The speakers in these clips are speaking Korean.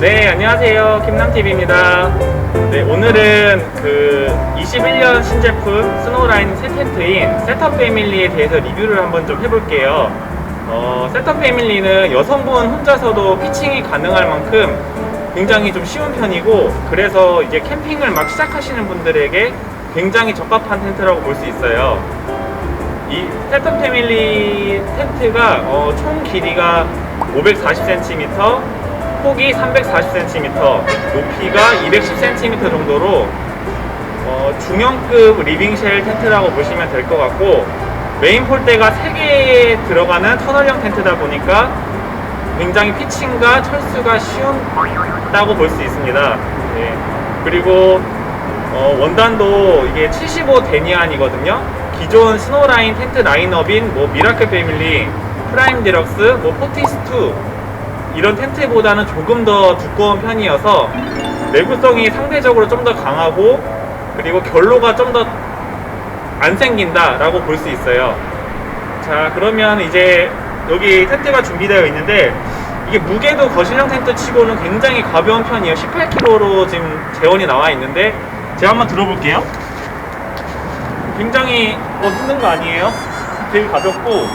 네, 안녕하세요. 김남TV입니다. 네, 오늘은 그 21년 신제품 스노우라인 새 텐트인 셋업 패밀리에 대해서 리뷰를 한번 좀 해볼게요. 어, 셋업 패밀리는 여성분 혼자서도 피칭이 가능할 만큼 굉장히 좀 쉬운 편이고, 그래서 이제 캠핑을 막 시작하시는 분들에게 굉장히 적합한 텐트라고 볼 수 있어요. 이 셋업 패밀리 텐트가 어, 총 길이가 540cm, 폭이 340cm, 높이가 210cm 정도로 어, 중형급 리빙쉘 텐트라고 보시면 될 것 같고 메인 폴대가 3개 들어가는 터널형 텐트다 보니까 굉장히 피칭과 철수가 쉬운다고 볼 수 있습니다. 네. 그리고 어, 원단도 이게 75 데니안이거든요. 기존 스노라인 텐트 라인업인 뭐 미라클 패밀리, 프라임 디럭스, 뭐 포티스2 이런 텐트보다는 조금 더 두꺼운 편이어서 내구성이 상대적으로 좀 더 강하고 그리고 결로가 좀 더 안 생긴다라고 볼 수 있어요. 자 그러면 이제 여기 텐트가 준비되어 있는데 이게 무게도 거실형 텐트 치고는 굉장히 가벼운 편이에요. 18kg로 지금 재원이 나와 있는데 제가 한번 들어볼게요. 굉장히 어, 힘든 거 아니에요? 되게 가볍고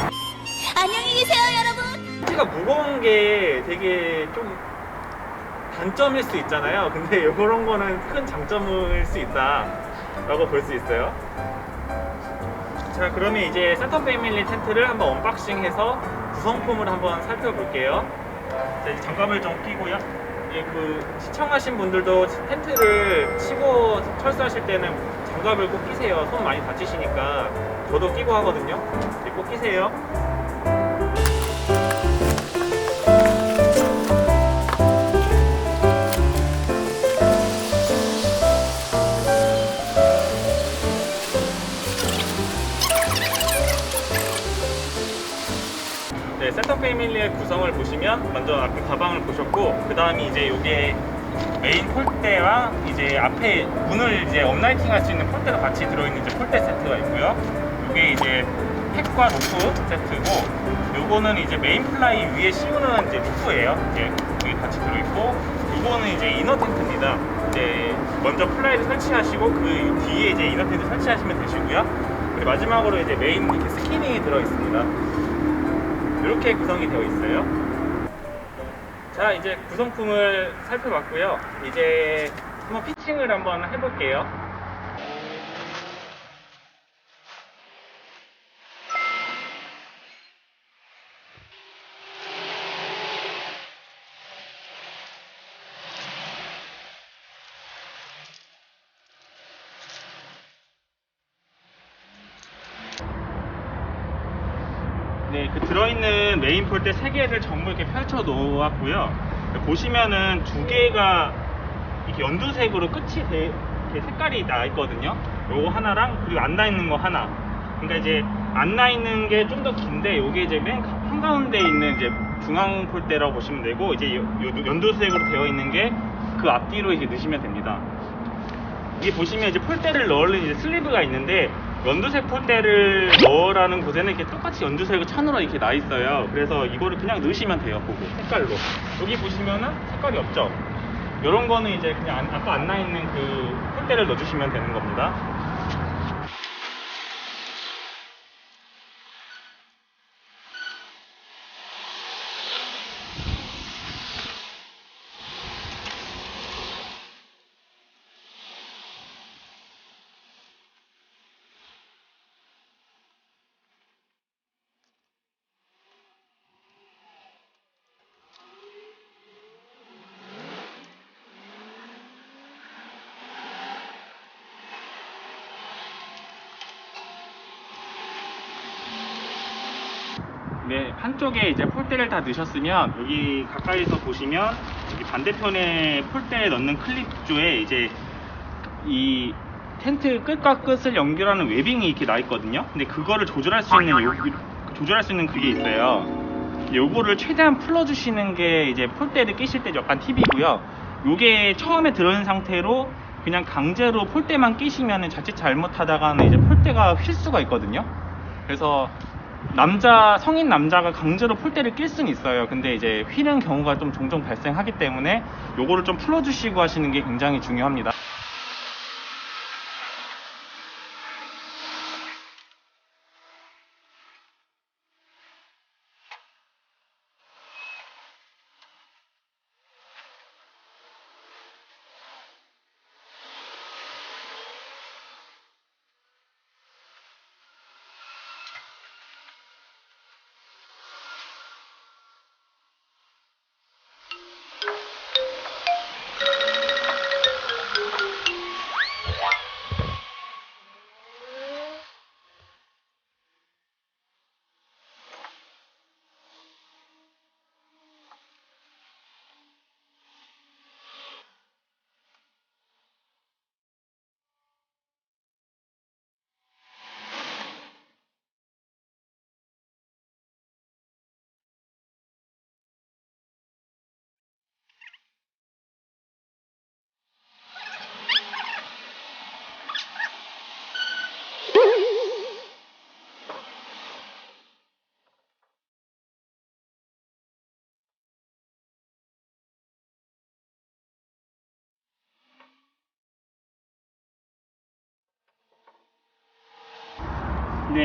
텐트가 무거운 게 되게 좀 단점일 수 있잖아요. 근데 이런 거는 큰 장점일 수 있다라고 볼 수 있어요. 자, 그러면 이제 센터 패밀리 텐트를 한번 언박싱해서 구성품을 한번 살펴볼게요. 자, 이제 장갑을 좀 끼고요. 예, 그 시청하신 분들도 텐트를 치고 철수하실 때는 장갑을 꼭 끼세요. 손 많이 다치시니까 저도 끼고 하거든요. 네, 꼭 끼세요. 네, 센터 패밀리의 구성을 보시면 먼저 앞에 가방을 보셨고 그 다음에 이제 이게 메인 폴대와 이제 앞에 문을 이제 업라이팅 할 수 있는 폴대가 같이 들어있는 이제 폴대 세트가 있고요. 이게 이제 팩과 로프 세트고 요거는 이제 메인 플라이 위에 씌우는 이제 루프예요. 이제 여기 같이 들어있고 요거는 이제 이너 텐트입니다. 이제 먼저 플라이를 설치하시고 그 뒤에 이제 이너 텐트 설치하시면 되시고요. 그리고 마지막으로 이제 메인 이렇게 스키닝이 들어있습니다. 이렇게 구성이 되어 있어요. 자, 이제 구성품을 살펴봤고요. 이제 한번 피칭을 한번 해볼게요. 네, 그 들어있는 메인 폴대 3개를 전부 이렇게 펼쳐 놓았고요. 보시면은 두 개가 이렇게 연두색으로 끝이 돼- 이렇게 색깔이 나 있거든요. 요거 하나랑 그리고 안 나 있는 거 하나. 그러니까 이제 안 나 있는 게 좀 더 긴데 요게 이제 맨 한가운데 있는 이제 중앙 폴대라고 보시면 되고 이제 요, 요 연두색으로 되어 있는 게 그 앞뒤로 이렇게 넣으시면 됩니다. 이게 보시면 이제 폴대를 넣을 이제 슬리브가 있는데 연두색 폴대를 넣으라는 곳에는 이렇게 똑같이 연두색을 천으로 이렇게 나 있어요. 그래서 이거를 그냥 넣으시면 돼요. 보고 색깔로. 여기 보시면은 색깔이 없죠. 이런 거는 이제 그냥 안- 아까 안 나 있는 그 폴대를 넣어주시면 되는 겁니다. 네, 한쪽에 이제 폴대를 다 넣으셨으면 여기 가까이서 보시면 여기 반대편에 폴대에 넣는 클립 쪽에 이제 이 텐트 끝과 끝을 연결하는 웨빙이 이렇게 나 있거든요. 근데 그거를 조절할 수 있는 요, 조절할 수 있는 그게 있어요. 요거를 최대한 풀어주시는 게 이제 폴대를 끼실 때 약간 팁이고요. 요게 처음에 들어있는 상태로 그냥 강제로 폴대만 끼시면 자칫 잘못하다가는 이제 폴대가 휠 수가 있거든요. 그래서 남자 성인 남자가 강제로 폴대를 낄 수는 있어요. 근데 이제 휘는 경우가 좀 종종 발생하기 때문에 요거를 좀 풀어주시고 하시는 게 굉장히 중요합니다.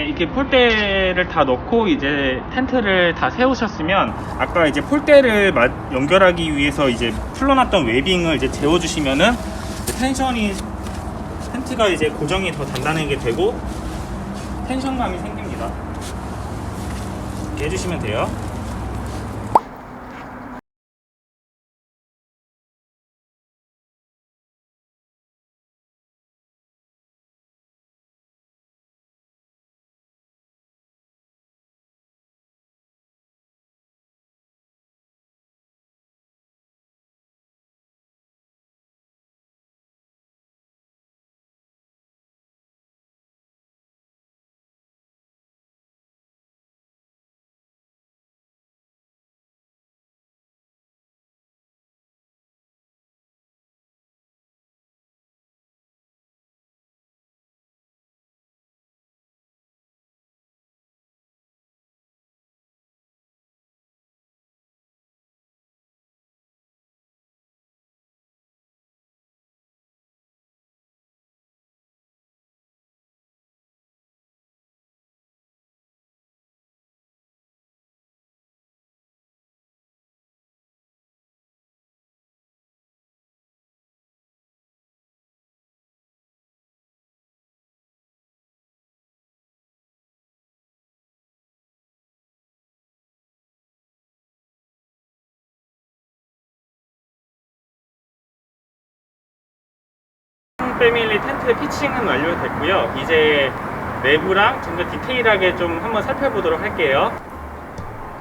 네, 이렇게 폴대를 다 넣고 이제 텐트를 다 세우셨으면 아까 이제 폴대를 마- 연결하기 위해서 이제 풀러놨던 웨빙을 이제 재워주시면은 텐션이 텐트가 이제 고정이 더 단단하게 되고 텐션감이 생깁니다. 이렇게 해주시면 돼요. 패밀리 텐트 피칭은 완료됐고요. 이제 내부랑 좀 더 디테일하게 좀 한번 살펴보도록 할게요.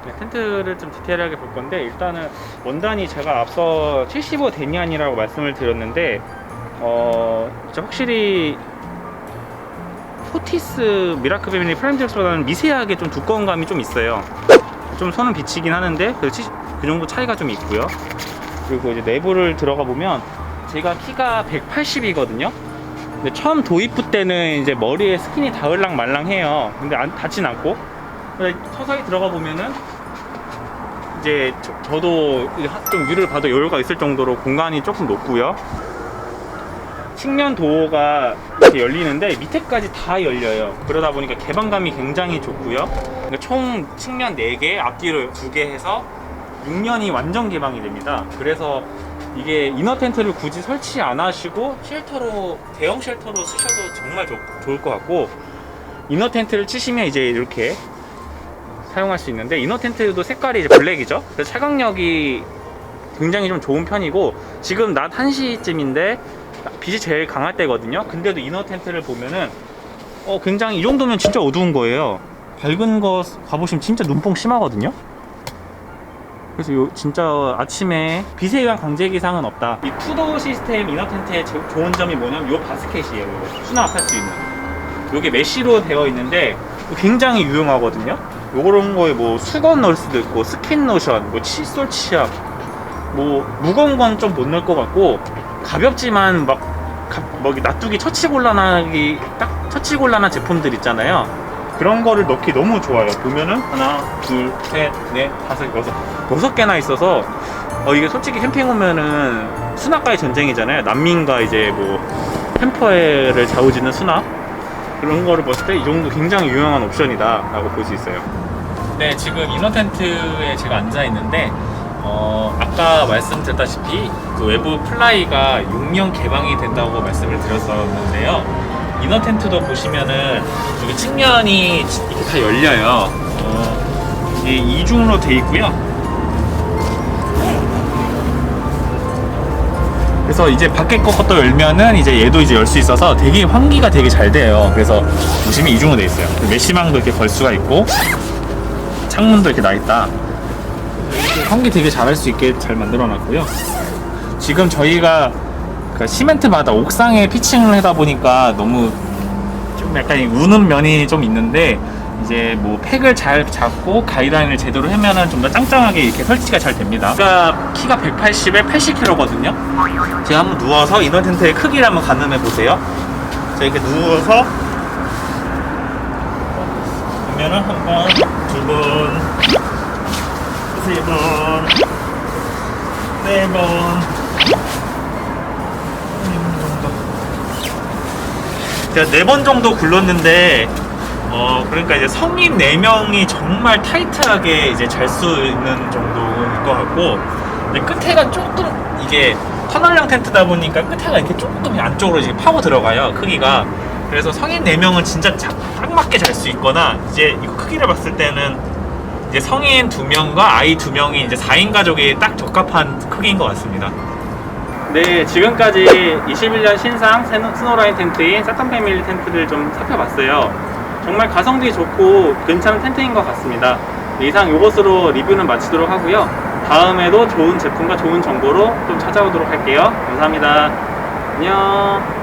네, 텐트를 좀 디테일하게 볼 건데 일단은 원단이 제가 앞서 75 데니안이라고 말씀을 드렸는데 어 확실히 포티스 미라클 패밀리 프라임덱스보다는 미세하게 좀 두꺼운 감이 좀 있어요. 좀 손은 비치긴 하는데 그, 치- 그 정도 차이가 좀 있고요. 그리고 이제 내부를 들어가 보면 제가 키가 180이거든요. 근데 처음 도입부 때는 이제 머리에 스킨이 닿을랑 말랑해요. 근데 안, 닿진 않고. 근데 서서히 들어가 보면은 이제 저, 도좀 위를 봐도 여유가 있을 정도로 공간이 조금 높고요. 측면 도어가 이렇게 열리는데 밑에까지 다 열려요. 그러다 보니까 개방감이 굉장히 좋고요. 그러니까 총 측면 4개, 앞뒤로 2개 해서 6년이 완전 개방이 됩니다. 그래서 이게 이너 텐트를 굳이 설치 안 하시고 쉘터로 대형 쉘터로 쓰셔도 정말 좋, 좋을 것 같고 이너 텐트를 치시면 이제 이렇게 사용할 수 있는데 이너 텐트도 색깔이 이제 블랙이죠. 그래서 차광력이 굉장히 좀 좋은 편이고 지금 낮 1시쯤인데 빛이 제일 강할 때거든요. 근데도 이너 텐트를 보면은 어 굉장히 이 정도면 진짜 어두운 거예요. 밝은 거 가보시면 진짜 눈뽕 심하거든요. 그래서 요 진짜 아침에 빛에 의한 강제 기상은 없다. 이 투도어 시스템 이너 텐트의 제- 좋은 점이 뭐냐면 요 바스켓이에요. 요거. 수납할 수 있는. 요게 메쉬로 되어 있는데 굉장히 유용하거든요. 요런 거에 뭐 수건 넣을 수도 있고 스킨 로션, 뭐 칫솔 치약, 뭐 무거운 건 좀 못 넣을 것 같고 가볍지만 막 가- 뭐 이렇게 놔두기 처치곤란하기 딱 처치곤란한 제품들 있잖아요. 그런 거를 넣기 너무 좋아요. 보면은 하나, 둘, 셋, 넷, 다섯, 여섯 여섯 개나 있어서 어 이게 솔직히 캠핑 오면은 수납과의 전쟁이잖아요. 난민과 이제 뭐 캠퍼를 좌우지는 수납 그런 거를 봤을 때 이 정도 굉장히 유용한 옵션이다라고 볼 수 있어요. 네, 지금 이너 텐트에 제가 앉아 있는데 어, 아까 말씀드렸다시피 그 외부 플라이가 6년 개방이 된다고 말씀을 드렸었는데요. 이너 텐트도 보시면은 여기 측면이 이렇게 다 열려요. 어, 이게 이중으로 돼 있고요. 그래서 이제 밖에 거 것도 열면은 이제 얘도 이제 열 수 있어서 되게 환기가 되게 잘 돼요. 그래서 보시면 이중으로 돼 있어요. 메시망도 이렇게 걸 수가 있고 창문도 이렇게 나 있다. 환기 되게 잘할 수 있게 잘 만들어 놨고요. 지금 저희가 그 시멘트마다 옥상에 피칭을 하다 보니까 너무 좀 약간 우는 면이 좀 있는데 이제 뭐 팩을 잘 잡고 가이드라인을 제대로 하면은 좀 더 짱짱하게 이렇게 설치가 잘 됩니다. 제가 키가 180에 80kg거든요. 제가 한번 누워서 이너 텐트의 크기를 한번 가늠해 보세요. 자 이렇게 누워서 보면은 한 번, 두 번, 세 번, 네 번, 제가 네 번 정도 굴렀는데 어 그러니까 이제 성인 4명이 정말 타이트하게 이제 잘 수 있는 정도일 것 같고 근데 끝에가 조금 이게 터널형 텐트다 보니까 끝에가 이렇게 조금 안쪽으로 이제 파고 들어가요 크기가. 그래서 성인 4명은 진짜 자- 딱 맞게 잘 수 있거나 이제 이거 크기를 봤을 때는 이제 성인 2명과 아이 2명이 이제 4인 가족이 딱 적합한 크기인 것 같습니다 네, 지금까지 21년 신상 스노- 스노라인 텐트인 사탄 패밀리 텐트를 좀 살펴봤어요. 정말 가성비 좋고 괜찮은 텐트인 것 같습니다. 네, 이상 이것으로 리뷰는 마치도록 하고요. 다음에도 좋은 제품과 좋은 정보로 좀 찾아오도록 할게요. 감사합니다. 안녕.